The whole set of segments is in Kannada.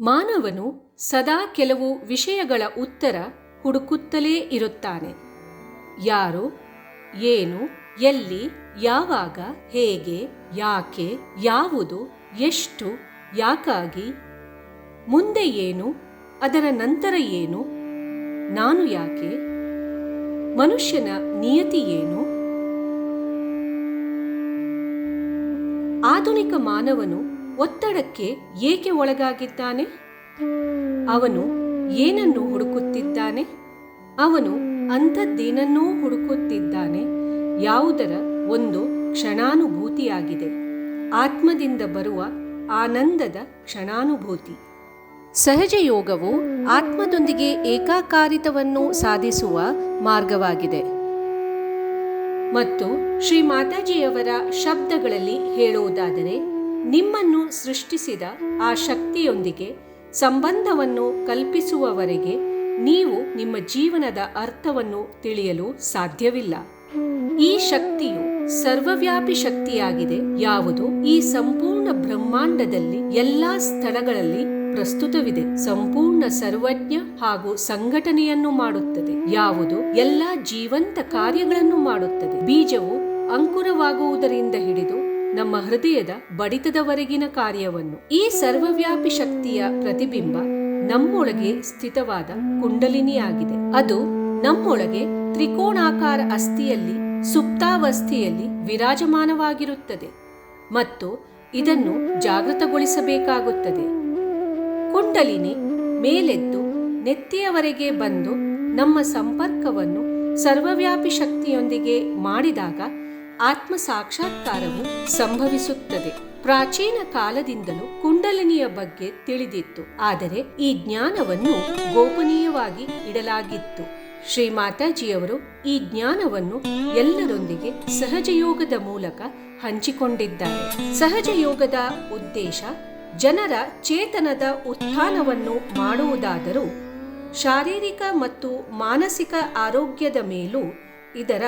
ಮಾನವನು ಸದಾ ಕೆಲವು ವಿಷಯಗಳ ಉತ್ತರ ಹುಡುಕುತ್ತಲೇ ಇರುತ್ತಾನೆ. ಯಾರು, ಏನು, ಎಲ್ಲಿ, ಯಾವಾಗ, ಹೇಗೆ, ಯಾಕೆ, ಯಾವುದು, ಎಷ್ಟು, ಯಾಕಾಗಿ, ಮುಂದೆ ಏನು, ಅದರ ನಂತರ ಏನು, ನಾನು ಯಾಕೆ, ಮನುಷ್ಯನ ನಿಯತಿ ಏನು. ಆಧುನಿಕ ಮಾನವನು ಒತ್ತಡಕ್ಕೆ ಏಕೆ ಒಳಗಾಗಿದ್ದಾನೆ? ಅವನು ಏನನ್ನು ಹುಡುಕುತ್ತಿದ್ದಾನೆ? ಅವನು ಅಂಥದ್ದೇನನ್ನೂ ಹುಡುಕುತ್ತಿದ್ದಾನೆ? ಯಾವುದರ ಒಂದು ಕ್ಷಣಾನುಭೂತಿಯಾಗಿದೆ. ಆತ್ಮದಿಂದ ಬರುವ ಆನಂದದ ಕ್ಷಣಾನುಭೂತಿ. ಸಹಜ ಯೋಗವು ಆತ್ಮದೊಂದಿಗೆ ಏಕಾಕಾರಿತವನ್ನು ಸಾಧಿಸುವ ಮಾರ್ಗವಾಗಿದೆ. ಮತ್ತು ಶ್ರೀ ಮಾತಾಜಿಯವರ ಶಬ್ದಗಳಲ್ಲಿ ಹೇಳುವುದಾದರೆ ನಿಮ್ಮನ್ನು ಸೃಷ್ಟಿಸಿದ ಆ ಶಕ್ತಿಯೊಂದಿಗೆ ಸಂಬಂಧವನ್ನು ಕಲ್ಪಿಸುವವರೆಗೆ ನೀವು ನಿಮ್ಮ ಜೀವನದ ಅರ್ಥವನ್ನು ತಿಳಿಯಲು ಸಾಧ್ಯವಿಲ್ಲ. ಈ ಶಕ್ತಿಯು ಸರ್ವವ್ಯಾಪಿ ಶಕ್ತಿಯಾಗಿದೆ. ಯಾವುದು? ಈ ಸಂಪೂರ್ಣ ಬ್ರಹ್ಮಾಂಡದಲ್ಲಿ ಎಲ್ಲಾ ಸ್ಥಳಗಳಲ್ಲಿ ಪ್ರಸ್ತುತವಿದೆ. ಸಂಪೂರ್ಣ ಸರ್ವಜ್ಞ ಹಾಗೂ ಸಂಘಟನೆಯನ್ನು ಮಾಡುತ್ತದೆ. ಯಾವುದು? ಎಲ್ಲಾ ಜೀವಂತ ಕಾರ್ಯಗಳನ್ನು ಮಾಡುತ್ತದೆ. ಬೀಜವು ಅಂಕುರವಾಗುವುದರಿಂದ ಹಿಡಿದು ನಮ್ಮ ಹೃದಯದ ಬಡಿತದವರೆಗಿನ ಕಾರ್ಯವನ್ನು. ಈ ಸರ್ವವ್ಯಾಪಿ ಶಕ್ತಿಯ ಪ್ರತಿಬಿಂಬ ನಮ್ಮೊಳಗೆ ಸ್ಥಿತವಾದ ಕುಂಡಲಿನಿಯಾಗಿದೆ. ಅದು ನಮ್ಮೊಳಗೆ ತ್ರಿಕೋಣಾಕಾರ ಅಸ್ಥಿಯಲ್ಲಿ, ಸುಪ್ತಾವಸ್ಥೆಯಲ್ಲಿ ವಿರಾಜಮಾನವಾಗಿರುತ್ತದೆ ಮತ್ತು ಇದನ್ನು ಜಾಗೃತಗೊಳಿಸಬೇಕಾಗುತ್ತದೆ. ಕುಂಡಲಿನಿ ಮೇಲೆದ್ದು ನೆತ್ತಿಯವರೆಗೆ ಬಂದು ನಮ್ಮ ಸಂಪರ್ಕವನ್ನು ಸರ್ವವ್ಯಾಪಿ ಶಕ್ತಿಯೊಂದಿಗೆ ಮಾಡಿದಾಗ ಆತ್ಮ ಸಾಕ್ಷಾತ್ಕಾರವು ಸಂಭವಿಸುತ್ತದೆ. ಪ್ರಾಚೀನ ಕಾಲದಿಂದಲೂ ಕುಂಡಲಿನಿಯ ಬಗ್ಗೆ ತಿಳಿದಿತ್ತು. ಆದರೆ ಈ ಜ್ಞಾನವನ್ನು ಗೋಪನೀಯವಾಗಿ ಇಡಲಾಗಿತ್ತು. ಶ್ರೀ ಮಾತಾಜಿಯವರು ಈ ಜ್ಞಾನವನ್ನು ಎಲ್ಲರೊಂದಿಗೆ ಸಹಜಯೋಗದ ಮೂಲಕ ಹಂಚಿಕೊಂಡಿದ್ದಾರೆ. ಸಹಜಯೋಗದ ಉದ್ದೇಶ ಜನರ ಚೇತನದ ಉತ್ಥಾನವನ್ನು ಮಾಡುವುದಾದರೂ ಶಾರೀರಿಕ ಮತ್ತು ಮಾನಸಿಕ ಆರೋಗ್ಯದ ಮೇಲೂ ಇದರ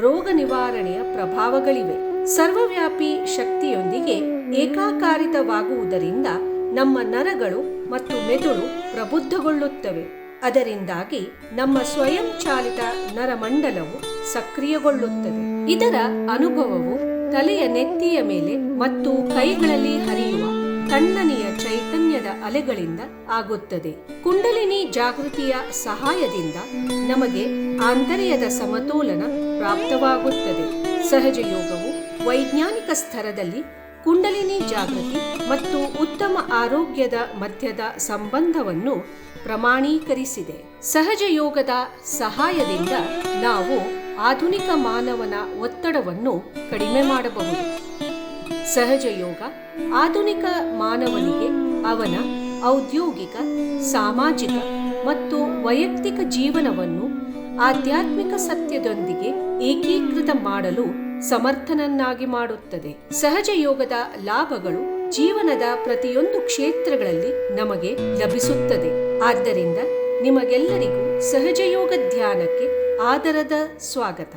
ರೋಗ ನಿವಾರಣೆಯ ಪ್ರಭಾವಗಳಿವೆ. ಸರ್ವವ್ಯಾಪಿ ಶಕ್ತಿಯೊಂದಿಗೆ ಏಕಾಕಾರಿತವಾಗುವುದರಿಂದ ನಮ್ಮ ನರಗಳು ಮತ್ತು ಮೆದುಳು ಪ್ರಬುದ್ಧಗೊಳ್ಳುತ್ತವೆ. ಅದರಿಂದಾಗಿ ನಮ್ಮ ಸ್ವಯಂಚಾಲಿತ ನರಮಂಡಲವು ಸಕ್ರಿಯಗೊಳ್ಳುತ್ತದೆ. ಇದರ ಅನುಭವವು ತಲೆಯ ನೆತ್ತಿಯ ಮೇಲೆ ಮತ್ತು ಕೈಗಳಲ್ಲಿ ಹರಿಯುವ ತಣ್ಣನೆಯ ಚೈತನ್ಯದ ಅಲೆಗಳಿಂದ ಆಗುತ್ತದೆ. ಕುಂಡಲಿನಿ ಜಾಗೃತಿಯ ಸಹಾಯದಿಂದ ನಮಗೆ ಆಂತರ್ಯದ ಸಮತೋಲನ ಪ್ರಾಪ್ತವಾಗುತ್ತದೆ. ಸಹಜ ಯೋಗವು ವೈಜ್ಞಾನಿಕ ಸ್ತರದಲ್ಲಿ ಕುಂಡಲಿನಿ ಜಾಗೃತಿ ಮತ್ತು ಉತ್ತಮ ಆರೋಗ್ಯದ ಮಧ್ಯದ ಸಂಬಂಧವನ್ನು ಪ್ರಮಾಣೀಕರಿಸಿದೆ. ಸಹಜ ಯೋಗದ ಸಹಾಯದಿಂದ ನಾವು ಆಧುನಿಕ ಮಾನವನ ಒತ್ತಡವನ್ನು ಕಡಿಮೆ ಮಾಡಬಹುದು. ಸಹಜ ಯೋಗ ಆಧುನಿಕ ಮಾನವನಿಗೆ ಅವನ ಔದ್ಯೋಗಿಕ, ಸಾಮಾಜಿಕ ಮತ್ತು ವೈಯಕ್ತಿಕ ಜೀವನವನ್ನು ಆಧ್ಯಾತ್ಮಿಕ ಸತ್ಯದೊಂದಿಗೆ ಏಕೀಕೃತ ಮಾಡಲು ಸಮರ್ಥನನ್ನಾಗಿ ಮಾಡುತ್ತದೆ. ಸಹಜ ಯೋಗದ ಲಾಭಗಳು ಜೀವನದ ಪ್ರತಿಯೊಂದು ಕ್ಷೇತ್ರಗಳಲ್ಲಿ ನಮಗೆ ಲಭಿಸುತ್ತದೆ. ಆದ್ದರಿಂದ ನಿಮಗೆಲ್ಲರಿಗೂ ಸಹಜಯೋಗ ಧ್ಯಾನಕ್ಕೆ ಆದರದ ಸ್ವಾಗತ.